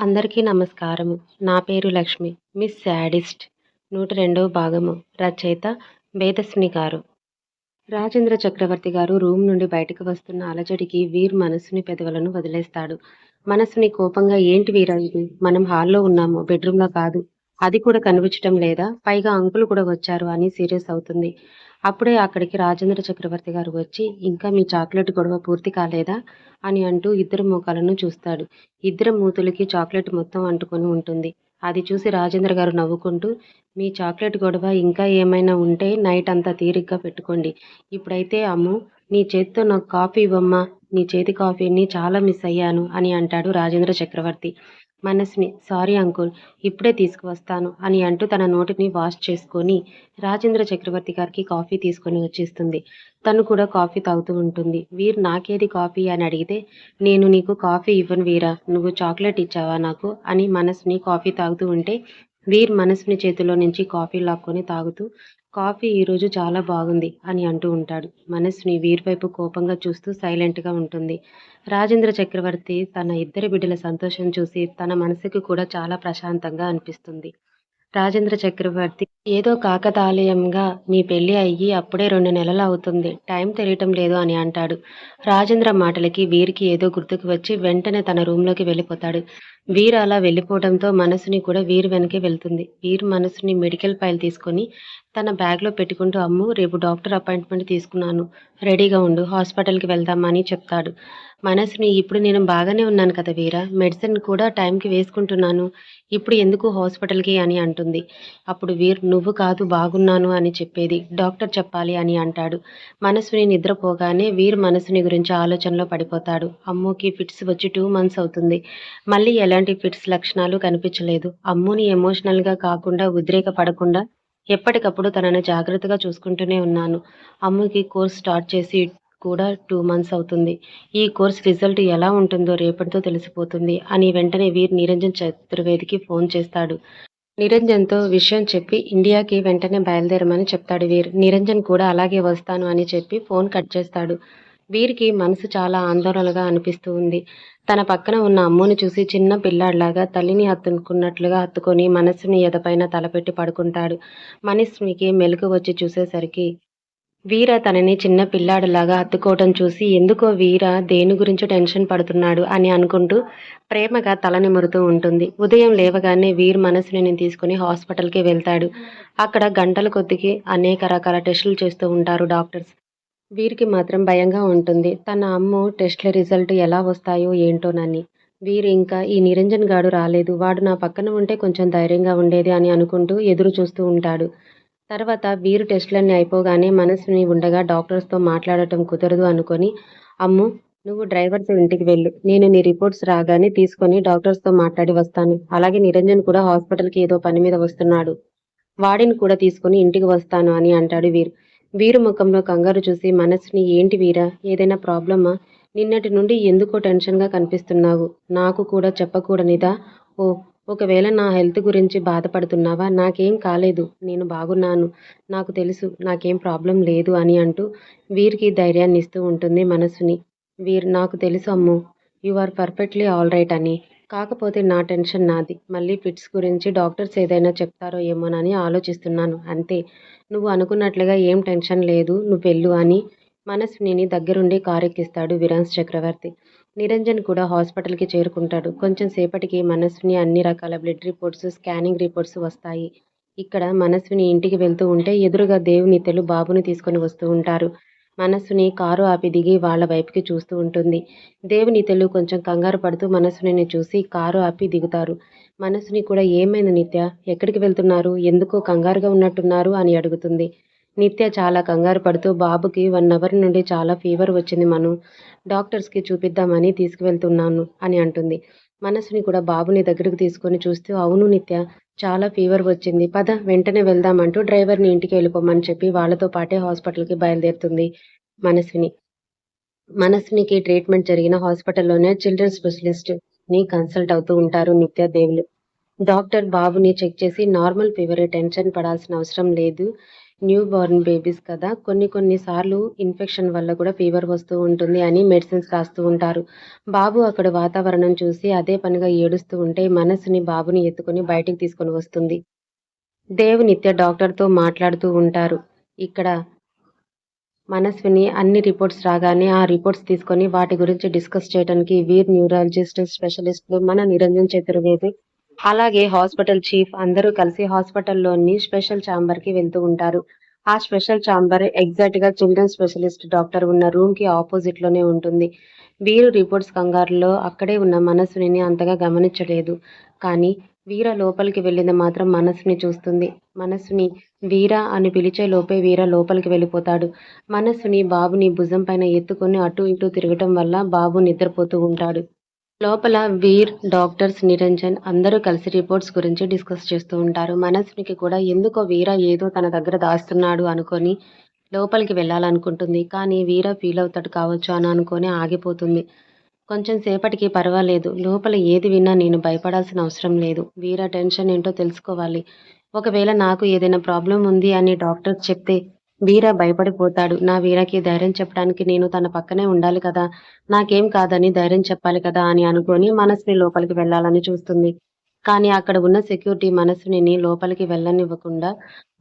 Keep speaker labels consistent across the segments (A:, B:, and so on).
A: అందరికీ నమస్కారము. నా పేరు లక్ష్మి. Miss sadist. నూట రెండవ భాగము. రచయిత వేదస్ని గారు. రాజేంద్ర చక్రవర్తి గారు రూమ్ నుండి బయటకు వస్తున్న అలజడికి వీర్ మనసుని పెదవులను వదిలేస్తాడు. మనసుని కోపంగా ఏంటి వీరా ఇది? మనం హాల్లో ఉన్నాము. బెడ్రూమ్లో కాదు. అది కూడా కనిపించటం లేదా? పైగా అంకులు కూడా వచ్చారు అని సీరియస్ అవుతుంది. అప్పుడే అక్కడికి రాజేంద్ర చక్రవర్తి గారు వచ్చి ఇంకా మీ చాక్లెట్ గొడవ పూర్తి కాలేదా? అని అంటూ ఇద్దరు మోకాలను చూస్తాడు. ఇద్దరు మూతులకి చాక్లెట్ మొత్తం అంటుకొని ఉంటుంది. అది చూసి రాజేంద్ర గారు నవ్వుకుంటూ మీ చాక్లెట్ గొడవ ఇంకా ఏమైనా ఉంటే నైట్ అంతా తీరిగ్గా పెట్టుకోండి. ఇప్పుడైతే అమ్ము నీ చేతితో నాకు కాఫీ ఇవ్వమ్మా. నీ చేతి కాఫీని చాలా మిస్ అయ్యాను అని అంటాడు రాజేంద్ర చక్రవర్తి. మనస్ని సారీ అంకుల్ ఇప్పుడే తీసుకువస్తాను అని అంటూ తన నోటిని వాష్ చేసుకొని రాజేంద్ర చక్రవర్తి గారికి కాఫీ తీసుకొని వచ్చేస్తుంది. తను కూడా కాఫీ తాగుతూ ఉంటుంది. వీర్ నాకేది కాఫీ? అని అడిగితే నేను నీకు కాఫీ ఇవ్వను వీరా నువ్వు చాక్లెట్ ఇచ్చావా నాకు? అని మనస్ని కాఫీ తాగుతూ ఉంటే వీర్ మనస్ని చేతిలో నుంచి కాఫీ లాక్కొని తాగుతూ కాఫీ ఈరోజు చాలా బాగుంది అని అంటూ ఉంటాడు. మనస్సుని వీర్ వైపు కోపంగా చూస్తూ సైలెంట్గా ఉంటుంది. రాజేంద్ర చక్రవర్తి తన ఇద్దరి బిడ్డల సంతోషం చూసి తన మనసుకి కూడా చాలా ప్రశాంతంగా అనిపిస్తుంది. రాజేంద్ర చక్రవర్తి ఏదో కాకతాళీయంగా మీ పెళ్ళి అయ్యి అప్పుడే రెండు నెలలు అవుతుంది టైం తెలియటం లేదు అని అంటాడు. రాజేంద్ర మాటలకి వీరికి ఏదో గుర్తుకు వచ్చి వెంటనే తన రూమ్లోకి వెళ్ళిపోతాడు. వీర్ అలా వెళ్ళిపోవడంతో మనసుని కూడా వీర్ వెనకే వెళ్తుంది. వీర్ మనసుని మెడికల్ ఫైల్ తీసుకొని తన బ్యాగ్లో పెట్టుకుంటూ అమ్ము రేపు డాక్టర్ అపాయింట్మెంట్ తీసుకున్నాను. రెడీగా ఉండు హాస్పిటల్కి వెళ్దామని చెప్తాడు. మనసుని ఇప్పుడు నేను బాగానే ఉన్నాను కదా వీరా. మెడిసిన్ కూడా టైంకి వేసుకుంటున్నాను. ఇప్పుడు ఎందుకు హాస్పిటల్కి అని అంటుంది. అప్పుడు వీర్ నువ్వు కాదు బాగున్నాను అని చెప్పేది. డాక్టర్ చెప్పాలి అని అంటాడు. మనసుని నిద్రపోగానే వీర్ మనసుని గురించి ఆలోచనలో పడిపోతాడు. అమ్ముకి ఫిట్స్ వచ్చి టూ మంత్స్ అవుతుంది. మళ్ళీ ఎలా ఎలాంటి ఫిట్స్ లక్షణాలు కనిపించలేదు. అమ్ముని ఎమోషనల్గా కాకుండా ఉద్రేక పడకుండా ఎప్పటికప్పుడు తనని జాగ్రత్తగా చూసుకుంటూనే ఉన్నాను. అమ్ముకి కోర్స్ స్టార్ట్ చేసి కూడా టూ మంత్స్ అవుతుంది. ఈ కోర్స్ రిజల్ట్ ఎలా ఉంటుందో రేపటితో తెలిసిపోతుంది అని వెంటనే వీర్ నిరంజన్ చతుర్వేదికి ఫోన్ చేస్తాడు. నిరంజన్తో విషయం చెప్పి ఇండియాకి వెంటనే బయలుదేరమని చెప్తాడు వీర్. నిరంజన్ కూడా అలాగే వస్తాను అని చెప్పి ఫోన్ కట్ చేస్తాడు. వీరికి మనసు చాలా ఆందోళనగా అనిపిస్తూ ఉంది. తన పక్కన ఉన్న అమ్ముని చూసి చిన్న పిల్లాడిలాగా తల్లిని హత్తుకున్నట్లుగా హత్తుకొని మనస్సుని ఎదపైన తలపెట్టి పడుకుంటాడు. మనస్మికి మెలకు వచ్చి చూసేసరికి వీర తనని చిన్న పిల్లాడిలాగా హత్తుకోవటం చూసి ఎందుకో వీర దేని గురించి టెన్షన్ పడుతున్నాడు అని అనుకుంటూ ప్రేమగా తల నిమురుతూ ఉంటుంది. ఉదయం లేవగానే వీర్ మనసుని తీసుకుని హాస్పిటల్కి వెళ్తాడు. అక్కడ గంటల కొద్దికి అనేక రకాల టెస్టులు చేస్తూ ఉంటారు డాక్టర్స్. వీరికి మాత్రం భయంగా ఉంటుంది. తన అమ్మ టెస్ట్ల రిజల్ట్ ఎలా వస్తాయో ఏంటోనని వీరు ఇంకా ఈ నిరంజన్ గాడు రాలేదు. వాడు నా పక్కన ఉంటే కొంచెం ధైర్యంగా ఉండేది అని అనుకుంటూ ఎదురు చూస్తూ ఉంటాడు. తర్వాత వీరు టెస్టులన్నీ అయిపోగానే మనసుని ఉండగా డాక్టర్స్తో మాట్లాడటం కుదరదు అనుకొని అమ్ము నువ్వు డ్రైవర్తో ఇంటికి వెళ్ళు. నేను నీ రిపోర్ట్స్ రాగానే తీసుకొని డాక్టర్స్తో మాట్లాడి వస్తాను. అలాగే నిరంజన్ కూడా హాస్పిటల్కి ఏదో పని మీద వస్తున్నాడు. వాడిని కూడా తీసుకొని ఇంటికి వస్తాను అని అంటాడు వీరు. వీరు ముఖంలో కంగారు చూసి మనసుని ఏంటి వీరా? ఏదైనా ప్రాబ్లమా? నిన్నటి నుండి ఎందుకో టెన్షన్గా కనిపిస్తున్నావు? నాకు కూడా చెప్పకూడనిదా? ఓ ఒకవేళ నా హెల్త్ గురించి బాధపడుతున్నావా? నాకేం కాలేదు. నేను బాగున్నాను. నాకు తెలుసు. నాకేం ప్రాబ్లం లేదు అని అంటూ వీరికి ధైర్యాన్ని ఇస్తూ ఉంటుంది మనసుని. వీర్ నాకు తెలుసు Ammu you are perfectly all right అని. కాకపోతే నా టెన్షన్ నాది. మళ్ళీ ఫిట్స్ గురించి డాక్టర్స్ ఏదైనా చెప్తారో ఏమోనని ఆలోచిస్తున్నాను. అంతే. నువ్వు అనుకున్నట్లుగా ఏం టెన్షన్ లేదు. నువ్వు వెళ్ళు అని మనస్వినిని దగ్గరుండి కారెక్కిస్తాడు విరాన్స్ చక్రవర్తి. నిరంజన్ కూడా హాస్పిటల్కి చేరుకుంటాడు. కొంచెం సేపటికి మనస్విని అన్ని రకాల బ్లడ్ రిపోర్ట్స్ స్కానింగ్ రిపోర్ట్స్ వస్తాయి. ఇక్కడ మనస్విని ఇంటికి వెళ్తూ ఉంటే ఎదురుగా దేవునితలు బాబుని తీసుకొని వస్తూ ఉంటారు. మనస్సుని కారు ఆపి దిగి వాళ్ళ వైపుకి చూస్తూ ఉంటుంది. దేవునితెలు కొంచెం కంగారు పడుతూ మనస్సుని చూసి కారు ఆపి దిగుతారు. మనస్సుని కూడా ఏమైంది నిత్య? ఎక్కడికి వెళ్తున్నారు? ఎందుకో కంగారుగా ఉన్నట్టున్నారు అని అడుగుతుంది. నిత్య చాలా కంగారు పడుతూ బాబుకి వన్ అవర్ నుండి చాలా ఫీవర్ వచ్చింది మను. డాక్టర్స్కి చూపిద్దామని తీసుకువెళ్తున్నాను అని అంటుంది. మనసుని కూడా బాబుని దగ్గరకు తీసుకొని చూస్తూ అవును నిత్య చాలా ఫీవర్ వచ్చింది. పద వెంటనే వెళ్దామంటూ డ్రైవర్ని ఇంటికి వెళ్ళిపోమని చెప్పి వాళ్ళతో పాటే హాస్పిటల్కి బయలుదేరుతుంది. మనస్విని మనస్వినికి ట్రీట్మెంట్ జరిగిన హాస్పిటల్లోనే చిల్డ్రన్ స్పెషలిస్ట్ని కన్సల్ట్ అవుతూ ఉంటారు నిత్యాదేవులు డాక్టర్ బాబుని చెక్ చేసి నార్మల్ ఫీవర్ టెన్షన్ పడాల్సిన అవసరం లేదు. న్యూ బోర్న్ బేబీస్ కదా కొన్ని కొన్ని సార్లు ఇన్ఫెక్షన్ వల్ల కూడా ఫీవర్ వస్తూ ఉంటుంది అని మెడిసిన్స్ రాస్తూ ఉంటారు. బాబు అక్కడ వాతావరణం చూసి అదే పనిగా ఏడుస్తూ ఉంటే మనసుని బాబుని ఎత్తుకొని బయటికి తీసుకొని వస్తుంది. దేవ్ నిత్య డాక్టర్తో మాట్లాడుతూ ఉంటారు. ఇక్కడ మనస్విని అన్ని రిపోర్ట్స్ రాగానే ఆ రిపోర్ట్స్ తీసుకొని వాటి గురించి డిస్కస్ చేయడానికి వీర్ న్యూరాలజిస్ట్ స్పెషలిస్టులు మన నిరంజన్ చతుర్వేది అలాగే హాస్పిటల్ చీఫ్ అందరూ కలిసి హాస్పిటల్లోని స్పెషల్ ఛాంబర్కి వెళ్తూ ఉంటారు. ఆ స్పెషల్ ఛాంబర్ ఎగ్జాక్ట్గా చిల్డ్రన్ స్పెషలిస్ట్ డాక్టర్ ఉన్న రూమ్కి ఆపోజిట్లోనే ఉంటుంది. వీరు రిపోర్ట్స్ కంగారులో అక్కడే ఉన్న మనస్విని అంతగా గమనించలేదు. కానీ వీర లోపలికి వెళ్ళింది మాత్రం మనస్సుని చూస్తుంది. మనస్సుని వీర అని పిలిచే లోపే వీర లోపలికి వెళ్ళిపోతాడు. మనస్సుని బాబుని భుజం పైన ఎత్తుకొని అటు ఇటు తిరగటం వల్ల బాబు నిద్రపోతూ ఉంటాడు. లోపల వీర్ డాక్టర్స్ నిరంజన్ అందరూ కలిసి రిపోర్ట్స్ గురించి డిస్కస్ చేస్తూ ఉంటారు. మనస్సునికి కూడా ఎందుకో వీర ఏదో తన దగ్గర దాస్తున్నాడు అనుకొని లోపలికి వెళ్ళాలనుకుంటుంది. కానీ వీర ఫీల్ అవుతాడు కావచ్చు అని అనుకొని ఆగిపోతుంది. కొంచెం సేపటికి పర్వాలేదు. లోపల ఏది విన్నా నేను భయపడాల్సిన అవసరం లేదు. వీర టెన్షన్ ఏంటో తెలుసుకోవాలి. ఒకవేళ నాకు ఏదైనా ప్రాబ్లం ఉంది అని డాక్టర్ చెప్తే వీర భయపడిపోతాడు. నా వీరకి ధైర్యం చెప్పడానికి నేను తన పక్కనే ఉండాలి కదా. నాకేం కాదని ధైర్యం చెప్పాలి కదా అని అనుకొని మనసుని లోపలికి వెళ్ళాలని చూస్తుంది. కానీ అక్కడ ఉన్న సెక్యూరిటీ మనస్సుని లోపలికి వెళ్ళనివ్వకుండా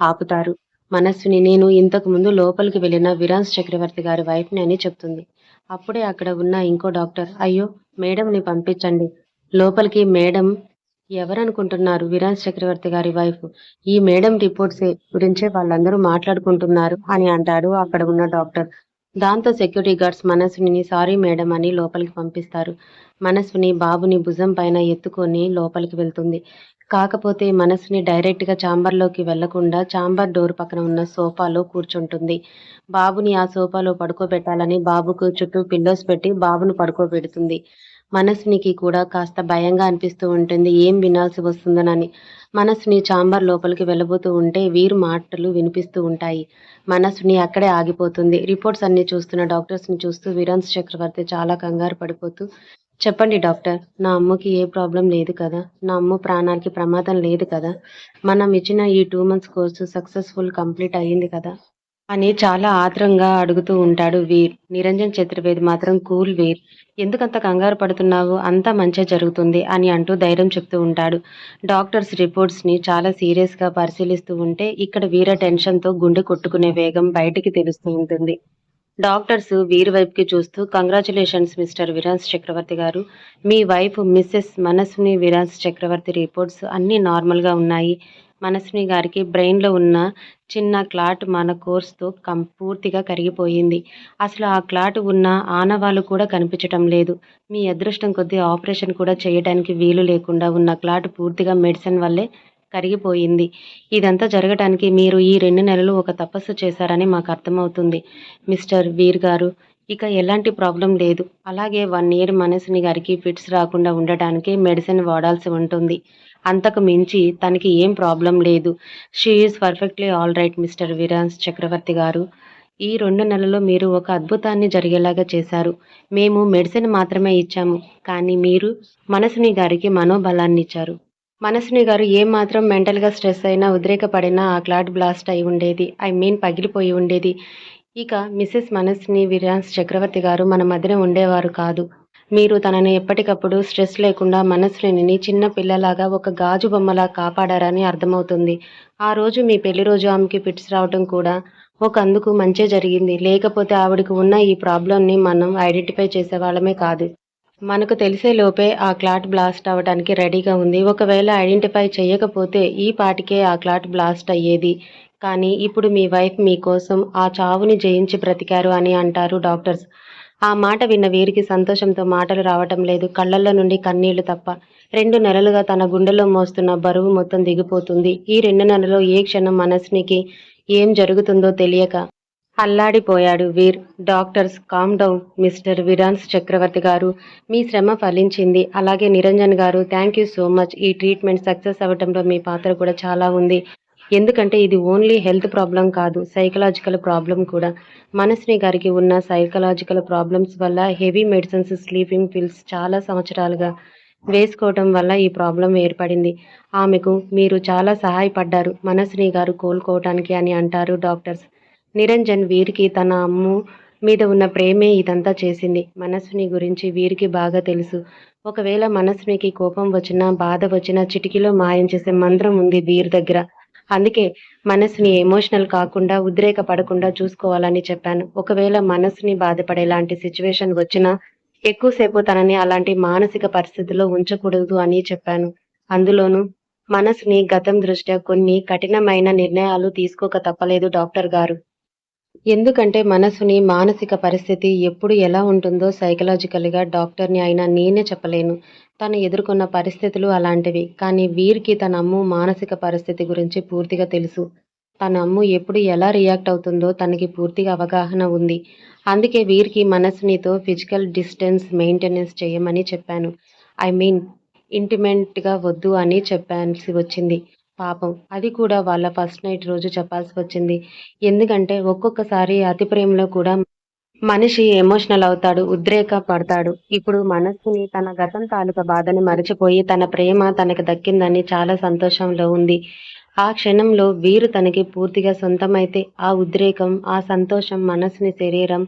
A: ఆపుతారు. మనస్సుని నేను ఇంతకు ముందు లోపలికి వెళ్ళిన విరాన్స్ చక్రవర్తి గారి వైఫ్ని అని చెప్తుంది. అప్పుడే అక్కడ ఉన్న ఇంకో డాక్టర్ అయ్యో మేడంని పంపించండి. లోపలికి మేడం ఎవరనుకుంటున్నారు? విరాజ్ చక్రవర్తి గారి వైఫ్ ఈ మేడం రిపోర్ట్స్ గురించే వాళ్ళందరూ మాట్లాడుకుంటున్నారు అని అంటాడు అక్కడ ఉన్న డాక్టర్. దాంతో security guards Manasvini sorry madam అని లోపలికి పంపిస్తారు. మనస్విని బాబుని భుజం పైన ఎత్తుకొని లోపలికి వెళ్తుంది. కాకపోతే మనసుని డైరెక్ట్గా చాంబర్లోకి వెళ్ళకుండా చాంబర్ డోర్ పక్కన ఉన్న సోఫాలో కూర్చుంటుంది. బాబుని ఆ సోఫాలో పడుకోబెట్టాలని బాబుకు చుట్టూ పిల్లోస్ పెట్టి బాబును పడుకోబెడుతుంది. మనసునికి కూడా కాస్త భయంగా అనిపిస్తూ ఉంటుంది. ఏం వినాల్సి వస్తుందనని. మనసుని చాంబర్ లోపలికి వెళ్ళబోతూ ఉంటే వీరు మాటలు వినిపిస్తూ ఉంటాయి. మనసుని అక్కడే ఆగిపోతుంది. రిపోర్ట్స్ అన్ని చూస్తున్న డాక్టర్స్ని చూస్తూ విరాన్స్ చక్రవర్తి చాలా కంగారు పడిపోతూ చెప్పండి డాక్టర్ నా అమ్మకి ఏ ప్రాబ్లం లేదు కదా? నా అమ్మ ప్రాణానికి ప్రమాదం లేదు కదా? మనం ఇచ్చిన ఈ two months course successful complete అయ్యింది కదా? అని చాలా ఆత్రంగా అడుగుతూ ఉంటాడు వీర్. నిరంజన్ చతుర్వేది మాత్రం కూల్ వీర్. ఎందుకంత కంగారు పడుతున్నావు? అంతా మంచిగా జరుగుతుంది అని అంటూ ధైర్యం చెప్తూ ఉంటాడు. డాక్టర్స్ రిపోర్ట్స్ని చాలా సీరియస్గా పరిశీలిస్తూ ఉంటే ఇక్కడ వీర టెన్షన్తో గుండె కొట్టుకునే వేగం బయటికి తెలుస్తూ ఉంటుంది. డాక్టర్స్ వీరి వైపుకి చూస్తూ కంగ్రాచులేషన్స్ మిస్టర్ విరాన్స్ చక్రవర్తి గారు. మీ wife missus Manasvini Virans Chakravarthy reports అన్నీ నార్మల్గా ఉన్నాయి. మనస్విని గారికి బ్రెయిన్లో ఉన్న చిన్న క్లాట్ మన కోర్స్తో కం పూర్తిగా కరిగిపోయింది. అసలు ఆ క్లాట్ ఉన్న ఆనవాళ్ళు కూడా కనిపించటం లేదు. మీ అదృష్టం కొద్దీ ఆపరేషన్ కూడా చేయడానికి వీలు లేకుండా ఉన్న క్లాట్ పూర్తిగా మెడిసిన్ వల్లే కరిగిపోయింది. ఇదంతా జరగటానికి మీరు ఈ రెండు నెలలు ఒక తపస్సు చేశారని మాకు అర్థమవుతుంది. మిస్టర్ వీర్ గారు ఇక ఎలాంటి ప్రాబ్లం లేదు. అలాగే వన్ ఇయర్ మనసుని గారికి ఫిట్స్ రాకుండా ఉండటానికి మెడిసిన్ వాడాల్సి ఉంటుంది. అంతకు మించి తనకి ఏం ప్రాబ్లం లేదు. She is perfectly all right mister Virans Chakravarthy గారు. ఈ రెండు నెలల్లో మీరు ఒక అద్భుతాన్ని జరిగేలాగా చేశారు. మేము మెడిసిన్ మాత్రమే ఇచ్చాము కానీ మీరు మనసుని గారికి మనోబలాన్ని ఇచ్చారు మనస్విని గారు ఏమాత్రం మెంటల్గా స్ట్రెస్ అయినా ఉద్రేకపడినా ఆ క్లాట్ బ్లాస్ట్ అయి ఉండేది. ఐ మీన్ పగిలిపోయి ఉండేది. ఇక మిస్సెస్ మనస్ని విరాన్స్ చక్రవర్తి గారు మన మధ్యన ఉండేవారు కాదు. మీరు తనని ఎప్పటికప్పుడు స్ట్రెస్ లేకుండా మనస్విని చిన్న పిల్లలాగా ఒక గాజు బొమ్మలా కాపాడారని అర్థమవుతుంది. ఆ రోజు మీ పెళ్ళి రోజు ఆమెకి ఫిట్స్ రావడం కూడా ఒక అందుకు మంచి జరిగింది. లేకపోతే ఆవిడకు ఉన్న ఈ ప్రాబ్లంని మనం ఐడెంటిఫై చేసేవాళ్ళమే కాదు. మనకు తెలిసే లోపే ఆ క్లాట్ బ్లాస్ట్ అవ్వడానికి రెడీగా ఉంది. ఒకవేళ ఐడెంటిఫై చేయకపోతే ఈ పాటికే ఆ క్లాట్ బ్లాస్ట్ అయ్యేది. కానీ ఇప్పుడు మీ వైఫ్ మీకోసం ఆ చావుని జయించి బ్రతికారు అని అంటారు డాక్టర్స్. ఆ మాట విన్న వీరికి సంతోషంతో మాటలు రావటం లేదు. కళ్ళల్లో నుండి కన్నీళ్ళు తప్ప రెండు నెలలుగా తన గుండెలో మోస్తున్న బరువు మొత్తం దిగిపోతుంది. ఈ రెండు నెలలో ఏ క్షణం మనస్నికి ఏం జరుగుతుందో తెలియక అల్లాడిపోయాడు Veer. Doctors calm down. Mister Virans Chakravarthy గారు మీ శ్రమ ఫలించింది. అలాగే నిరంజన్ గారు థ్యాంక్ యూ సో మచ్. ఈ ట్రీట్మెంట్ సక్సెస్ అవ్వటంలో మీ పాత్ర కూడా చాలా ఉంది. ఎందుకంటే ఇది ఓన్లీ హెల్త్ ప్రాబ్లం కాదు సైకలాజికల్ ప్రాబ్లం కూడా. మనస్ని గారికి ఉన్న సైకలాజికల్ ప్రాబ్లమ్స్ వల్ల హెవీ మెడిసిన్స్ స్లీపింగ్ పిల్స్ చాలా సంవత్సరాలుగా వేసుకోవటం వల్ల ఈ ప్రాబ్లం ఏర్పడింది. ఆమెకు మీరు చాలా సహాయపడ్డారు. మనస్ని గారు కోలుకోవటానికి అని అంటారు డాక్టర్స్. నిరంజన్ వీరికి తన అమ్ము మీద ఉన్న ప్రేమే ఇదంతా చేసింది. మనస్విని గురించి వీరికి బాగా తెలుసు. ఒకవేళ మనస్వినికి కోపం వచ్చినా బాధ వచ్చినా చిటికీలో మాయం చేసే మంత్రం ఉంది వీరి దగ్గర. అందుకే మనసుని ఎమోషనల్ కాకుండా ఉద్రేక పడకుండా చూసుకోవాలని చెప్పాను. ఒకవేళ మనసుని బాధపడేలాంటి సిచ్యువేషన్ వచ్చినా ఎక్కువసేపు తనని అలాంటి మానసిక పరిస్థితిలో ఉంచకూడదు అని చెప్పాను. అందులోనూ మనసుని గతం దృష్ట్యా కొన్ని కఠినమైన నిర్ణయాలు తీసుకోక తప్పలేదు డాక్టర్ గారు. ఎందుకంటే మనసుని మానసిక పరిస్థితి ఎప్పుడు ఎలా ఉంటుందో సైకలాజికల్గా డాక్టర్ని అయినా నేనే చెప్పలేను. తను ఎదుర్కొన్న పరిస్థితులు అలాంటివి. కానీ వీరికి తన అమ్ము మానసిక పరిస్థితి గురించి పూర్తిగా తెలుసు. తన అమ్ము ఎప్పుడు ఎలా రియాక్ట్ అవుతుందో తనకి పూర్తిగా అవగాహన ఉంది. అందుకే వీరికి మనసునితో ఫిజికల్ డిస్టెన్స్ మెయింటెనెన్స్ చేయమని చెప్పాను. ఐ మీన్ ఇంటిమెంట్గా వద్దు అని చెప్పాల్సి వచ్చింది. పాపం. అది కూడా వాళ్ళ ఫస్ట్ నైట్ రోజు చెప్పాల్సి వచ్చింది. ఎందుకంటే ఒక్కొక్కసారి అతి ప్రేమలో కూడా మనిషి ఎమోషనల్ అవుతాడు ఉద్రేక పడతాడు. ఇప్పుడు మనస్సుని తన గతం తాలూకా బాధని మరచిపోయి తన ప్రేమ తనకు దక్కిందని చాలా సంతోషంలో ఉంది. ఆ క్షణంలో వీరు తనకి పూర్తిగా సొంతమైతే ఆ ఉద్రేకం ఆ సంతోషం మనసుని శరీరం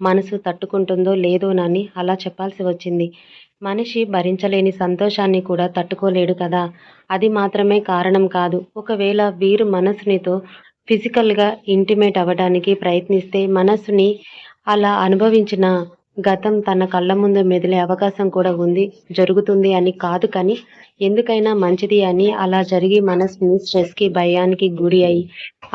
A: మనసు తట్టుకుంటుందో లేదోనని అలా చెప్పాల్సి వచ్చింది. మనిషి భరించలేని సంతోషాన్ని కూడా తట్టుకోలేడు కదా. అది మాత్రమే కారణం కాదు. ఒకవేళ వీరు మనసునితో ఫిజికల్గా ఇంటిమేట్ అవ్వడానికి ప్రయత్నిస్తే మనసుని అలా అనుభవించిన గతం తన కళ్ళ ముందు మెదిలే అవకాశం కూడా ఉంది జరుగుతుంది అని కాదు కానీ ఎందుకైనా మంచిది అని అలా జరిగి మనసుని స్ట్రెస్కి భయానికి గురి అయి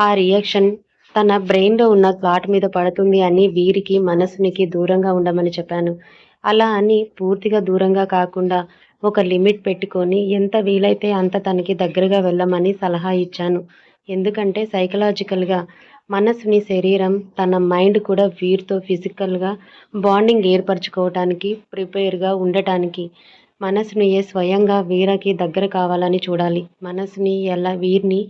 A: ఆ రియాక్షన్ తన బ్రెయిన్లో ఉన్న థాట్ మీద పడుతుంది అని వీరికి మనసునికి దూరంగా ఉండమని చెప్పాను. అలా అని పూర్తిగా దూరంగా కాకుండా ఒక లిమిట్ పెట్టుకొని ఎంత వీలైతే అంత తనకి దగ్గరగా వెళ్ళమని సలహా ఇచ్చాను. ఎందుకంటే సైకలాజికల్గా మనసుని శరీరం తన మైండ్ కూడా వీరితో ఫిజికల్గా బాండింగ్ ఏర్పరచుకోవటానికి ప్రిపేర్గా ఉండటానికి మనసుని ఏ స్వయంగా వీరకి దగ్గర కావాలని చూడాలి. మనసుని ఎలా వీరిని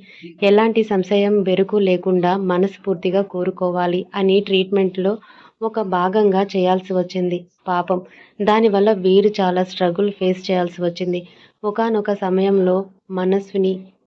A: ఎలాంటి సంశయం బెరుకు లేకుండా మనస్ఫూర్తిగా కోరుకోవాలి అని ట్రీట్మెంట్లో ఒక భాగంగా చేయాల్సి వచ్చింది. పాపం. దానివల్ల వీరు చాలా స్ట్రగుల్ ఫేస్ చేయాల్సి వచ్చింది. ఒకానొక సమయంలో మనస్విని